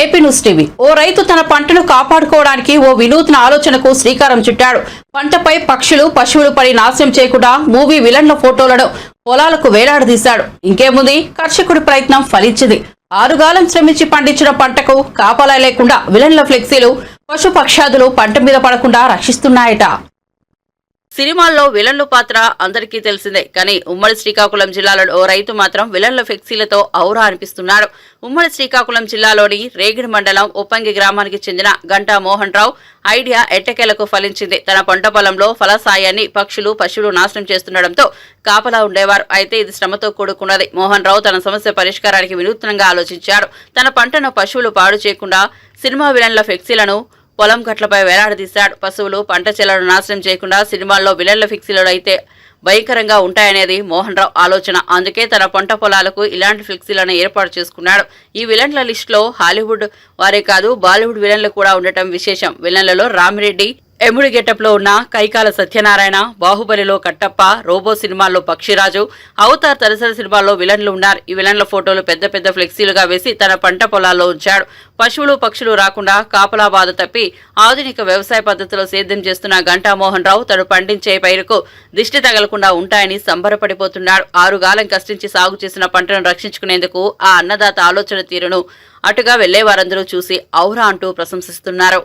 AP news TV. ఓ రైతు తన పంటను కాపాడుకోవడానికి ఓ వినూత్న ఆలోచనకు శ్రీకారం చుట్టాడు. పంటపై పక్షులు పశువులు పడి నాశనం చేయకుండా మూవీ విలన్ల ఫోటోలను పొలాలకు వేలాడదీశాడు. ఇంకేముంది? కర్షకుడి ప్రయత్నం ఫలించింది. ఆరుగాలం శ్రమించి పండించిన పంటకు కాపలా లేకుండా విలన్ల ఫ్లెక్సీలు పశుపక్షాదులు పంట మీద పడకుండా రక్షిస్తున్నాయట. సినిమాల్లో విలన్లు పాత్ర అందరికీ తెలిసిందే. కానీ ఉమ్మడి శ్రీకాకుళం జిల్లాలో ఓ రైతు మాత్రం విలన్ల ఫ్లెక్సీలతో ఔరా అనిపిస్తున్నాడు. ఉమ్మడి శ్రీకాకుళం జిల్లాలోని రేగిడి మండలం ఉప్పంగి గ్రామానికి చెందిన గంటా మోహన్ రావు ఐడియా ఎట్టకేలకు ఫలించింది. తన పంట పొలంలో ఫలసాయాన్ని పక్షులు పశువులు నాశనం చేస్తుండటంతో కాపలా ఉండేవారు. అయితే ఇది శ్రమతో కూడుకున్నది. మోహన్ రావు తన సమస్య పరిష్కారానికి వినూత్నంగా ఆలోచించాడు. తన పంటను పశువులు పాడు చేయకుండా సినిమా విలన్ల ఫ్లెక్సీలను పొలం గట్లపై వేలాడదీశాడు పశువులు పంట చెలను నాశనం చేయకుండా సినిమాల్లో విలన్ల ఫిక్సీలు అయితే భయంకరంగా ఉంటాయనేది మోహన్ రావు ఆలోచన. అందుకే తన పంట పొలాలకు ఇలాంటి ఫ్లెక్సీలను ఏర్పాటు చేసుకున్నాడు. ఈ విలన్ల లిస్టులో హాలీవుడ్ వారే కాదు బాలీవుడ్ విలన్లు కూడా ఉండటం విశేషం. విలన్లలో రామిరెడ్డి ఎముడి గెటప్లో ఉన్న కైకాల సత్యనారాయణ బాహుబలిలో కట్టప్ప రోబో సినిమాల్లో పక్షిరాజు అవతార్ తదితర సినిమాల్లో విలన్లు ఉన్నారు. ఈ విలన్ల ఫోటోలు పెద్ద పెద్ద ఫ్లెక్సీలుగా వేసి తన పంట పొలాల్లో ఉంచాడు. పశువులు పక్షులు రాకుండా కాపలా బాధ తప్పి ఆధునిక వ్యవసాయ పద్ధతిలో సేద్యం చేస్తున్న గంటా మోహన్ రావు తను పండించే పైరుకు దిష్టి తగలకుండా ఉంటాయని సంబరపడిపోతున్నాడు. ఆరుగాలం కష్టించి సాగు చేసిన పంటను రక్షించుకునేందుకు ఆ అన్నదాత ఆలోచన తీరును అటుగా వెళ్ళే వారందరూ చూసి ఔరా అంటూ ప్రశంసిస్తున్నారు.